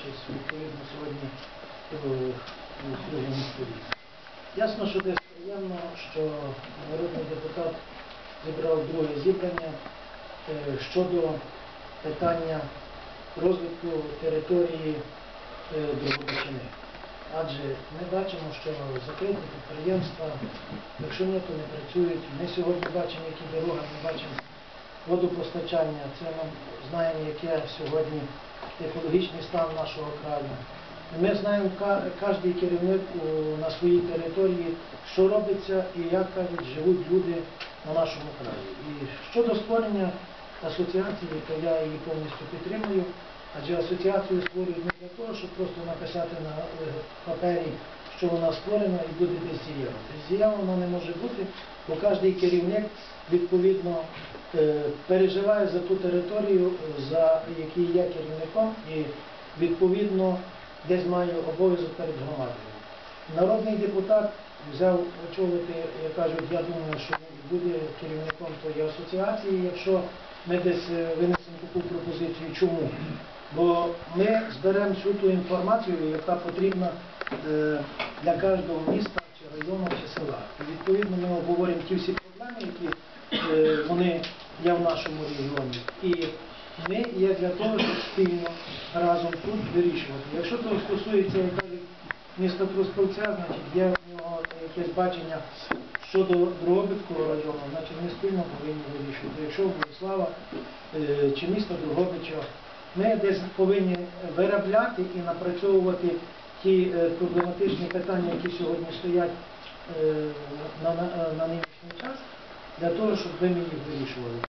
участь відповідно сьогодні у службі міської. Ясно, що десь приємно, що народний депутат зібрав друге зібрання е, щодо питання розвитку території е, Дрогобичини. Адже ми бачимо, що закриті підприємства, якщо ні, то не працюють. Ми сьогодні бачимо, які дороги, ми бачимо водопостачання. Це ми знаємо, яке сьогодні екологічний стан нашого краю. Ми знаємо кожен керівник на своїй території, що робиться і як кажуть, живуть люди на нашому краї. І щодо створення асоціації, то я її повністю підтримую, адже асоціацію створюють не для того, щоб просто написати на е, папері, що вона створена і буде бездієва. Бездієва вона не може бути, бо кожен керівник відповідно е, переживає за ту територію, за якій є керівником, і відповідно десь має обов'язок перед громадою. Народний депутат взяв очолити, як кажуть, я думаю, що буде керівником тої асоціації, якщо ми десь е, винесемо таку пропозицію. Чому? Бо ми зберемо всю ту інформацію, яка потрібна е, для кожного міста, чи району, чи села. І відповідно ми обговоримо ті всі проблеми, які вони є в нашому регіоні. І ми є для того, щоб спільно разом тут вирішувати. Якщо то стосується, міста Трускавця, значить є в нього якесь бачення щодо Дрогобицького району, значить ми спільно повинні вирішувати. Якщо Борислава е, чи місто Дрогобича, ми десь повинні виробляти і напрацьовувати ті е, проблематичні питання, які сьогодні стоять е, на, на, на нинішній час, для того, щоб ви їх вирішували.